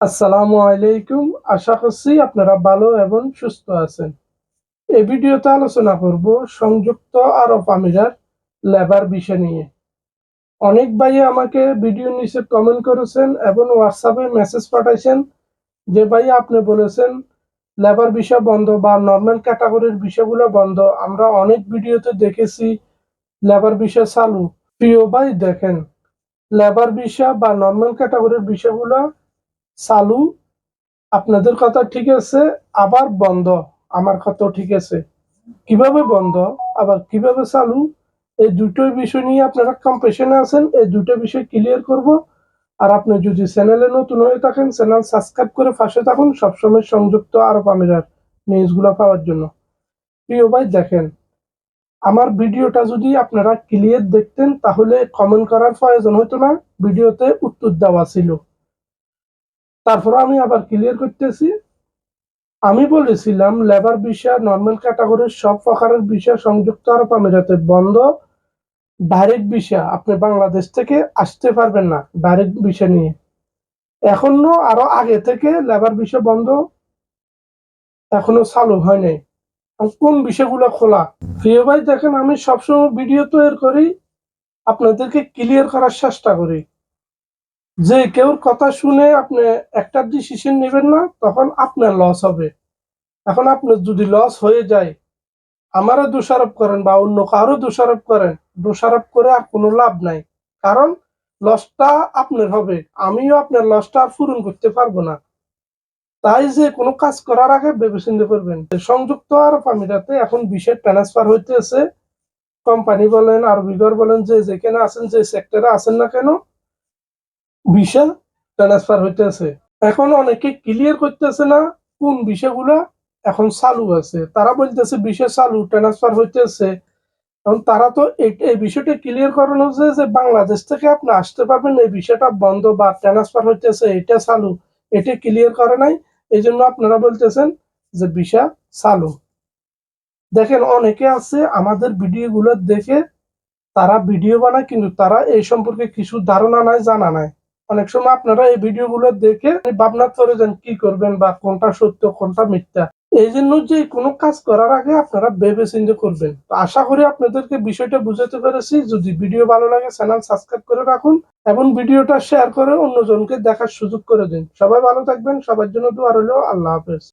আসসালামু আলাইকুম। আশা করছি আপনারা ভালো এবং সুস্থ আছেন। এই ভিডিওতে আলোচনা করব সংযুক্ত আরব আমিরার লেবার বিষয় নিয়ে। অনেক ভাই আমাকে ভিডিও নিচে কমেন্ট করেছেন এবং হোয়াটসঅ্যাপে মেসেজ পাঠাইছেন যে, ভাই, আপনি বলেছেন লেবার বিষয় বন্ধ বা নর্মাল ক্যাটাগরির বিষয়গুলো বন্ধ। আমরা অনেক ভিডিওতে দেখেছি লেবার বিষয় চালু। প্রিয় ভাই, দেখেন, লেবার বিষয় বা নর্মাল ক্যাটাগরির বিষয়গুলো চালু, আপনাদের কথা ঠিক আছে, আবার বন্ধ, আমার কথা ঠিক আছে। কীভাবে বন্ধ, আবার কীভাবে চালু? এই দুটো বিষয় নিয়ে আপনারা কম্পিটিশনে আছেন, এই দুটো বিষয় ক্লিয়ার করব। আর আপনি যদি চ্যানেলে নতুন হয়ে থাকেন চ্যানেল সাবস্ক্রাইব করে পাশে থাকুন, সবসময় সংযুক্ত আরব আমিরার নিউজগুলো পাওয়ার জন্য। প্রিয় ভাই, দেখেন, আমার ভিডিওটা যদি আপনারা ক্লিয়ার দেখতেন, তাহলে কমেন্ট করার প্রয়োজন হতো না, ভিডিওতে উত্তর দেওয়া ছিল। তারপর আমি আবার ক্লিয়ার করতেছি। আমি বলেছিলাম লেবার ভিসা নর্মাল ক্যাটাগরির সব প্রকারের ভিসা সংযুক্ত আরব আমিরাতে বন্ধ। ডাইরেক্ট ভিসা আপনি বাংলাদেশ থেকে আসতে পারবেন না ডাইরেক্ট ভিসা নিয়ে। এখনও আরও আগে থেকে লেবার ভিসা বন্ধ। এখনও চালু হয় নাই। কোন বিষয়গুলো খোলা? প্রিয় ভাই, দেখেন আমি সবসময় ভিডিও তৈরি করি, আপনাদেরকে ক্লিয়ার করার চেষ্টা করি। যে কেউ কথা শুনে আপনি একটা ডিসিশন নেবেন না, তখন আপনার লস হবে। এখন আপনার যদি লস হয়ে যায়, আমারও দোষারোপ করেন বা অন্য কারও দোষারোপ করেন, দোষারোপ করে আর কোনো লাভ নাই। কারণ লসটা আপনার হবে, আমিও আপনার লসটা আর পূরণ করতে পারব না। তাই যে কোনো কাজ করার আগে ভেবে চিন্তে করবেন। সংযুক্ত আরব আমিরাতে এখন বিশেষ ট্রান্সফার হইতেছে। কোম্পানি বলেন আরবিগর বলেন, যে যেখানে আছেন, যে সেক্টরে আছেন না কেন ভিসা ট্রান্সফার হইতেছে। এখন অনেকে ক্লিয়ার করতেছে না কোন বিষয়গুলো এখন চালু আছে। তারা বলতেছে বিষয় চালু ট্রান্সফার হইতেছে। এখন তারা তো এই- বিষয়টা ক্লিয়ার করানো হচ্ছে যে বাংলাদেশ থেকে আপনি আসতে পারবেন, এই বিষয়টা বন্ধ বা ট্রান্সফার হইতেছে, এটা চালু, এটা ক্লিয়ার করে নাই। এই জন্য আপনারা বলতেছেন যে ভিসা চালু। দেখেন, অনেকে আছে আমাদের ভিডিওগুলো দেখে তারা ভিডিও বানায়, কিন্তু তারা এই সম্পর্কে কিছু ধারণা নাই, জানা নাই। অনেক সময় আপনারা এই ভিডিওগুলো দেখে ভাবনা করে যান কি করবেন বা কোনটা সত্য, কোনটা মিথ্যা। এই জন্য যে কোনো কাজ করার আগে আপনারা ভেবে চিন্তে করবেন। আশা করি আপনাদেরকে বিষয়টা বুঝাতে পেরেছি। যদি ভিডিও ভালো লাগে, চ্যানেল সাবস্ক্রাইব করে রাখুন এবং ভিডিওটা শেয়ার করে অন্যজনকে দেখার সুযোগ করে দিন। সবাই ভালো থাকবেন। সবার জন্য দোয়া রইল। আল্লাহ হাফেজ।